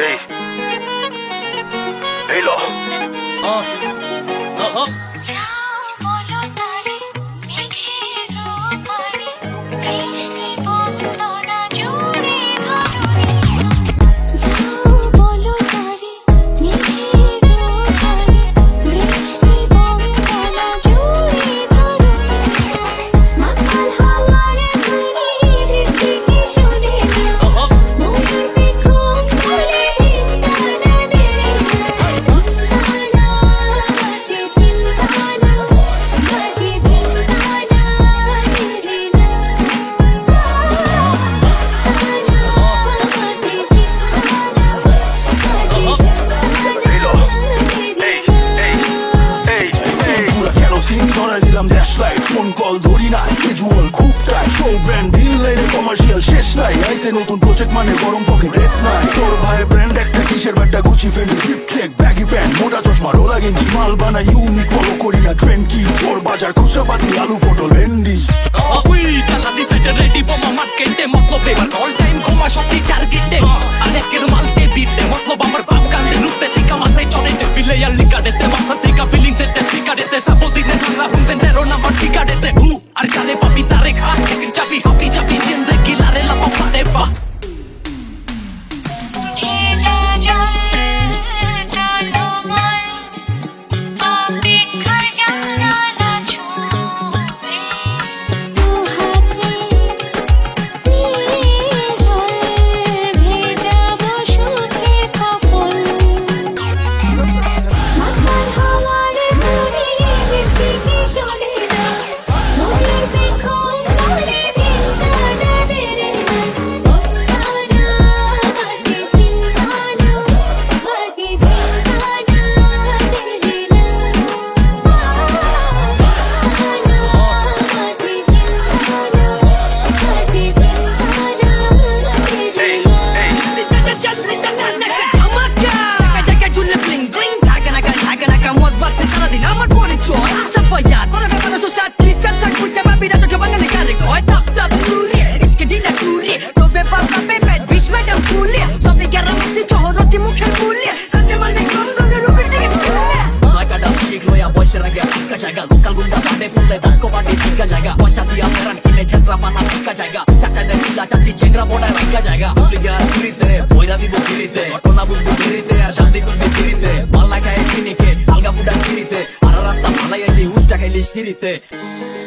Ehi, ehi lo. Oh, oh, hả? না casual খুব টাই শো ব্র্যান্ড ডিল লাইনে কমার্শিয়াল শেষ নাই আইসে নতুন প্রজেক্ট মানে গরম পকে রেস নাই। তোর ভাই ব্র্যান্ড একটা কিসের ব্যাটটা গুচি ফেন্ডি হিপ কেক ব্যাগি প্যান্ট মোটা চশমা রোলা গেঞ্জি, মাল বানা ইউনিক ফলো করি না ট্রেন কি? চোর, বাজার খুচরা পাতি আলু, পটল, ভেন্ডি। উই চালাতি সেটা রেডি বোমা, মার্কেটে মতলব এবার অল টাইম ঘুমা সত্যি টার্গেটে অনেকের মালকে বিটে মতলব আমার বাপ কান্দে রূপে থিকা মাথায় চড়ে বিলে আর লিকারেতে মাথা থিকা ফিলিংস এতে স্পিকারেতে সাবদিনে বাংলা হুমতে তেরো নাম্বার ফিকারেতে হু আর কালে পাপি তারে খা একের চাবি জায়গা চারটা দেয় টাচি চেংরা বড় রাখা জায়গা। পুলিয়া গিরিতে বইরা দিব গিরিতে ঘটনা বুঝব গিরিতে আর শান্তি বুঝবি গিরিতে মাল্লা খায় কিনিকে, আলগা ফুডা কিরিতে। আর রাস্তা মালাই আইলি উষ্টা খাইলি Ah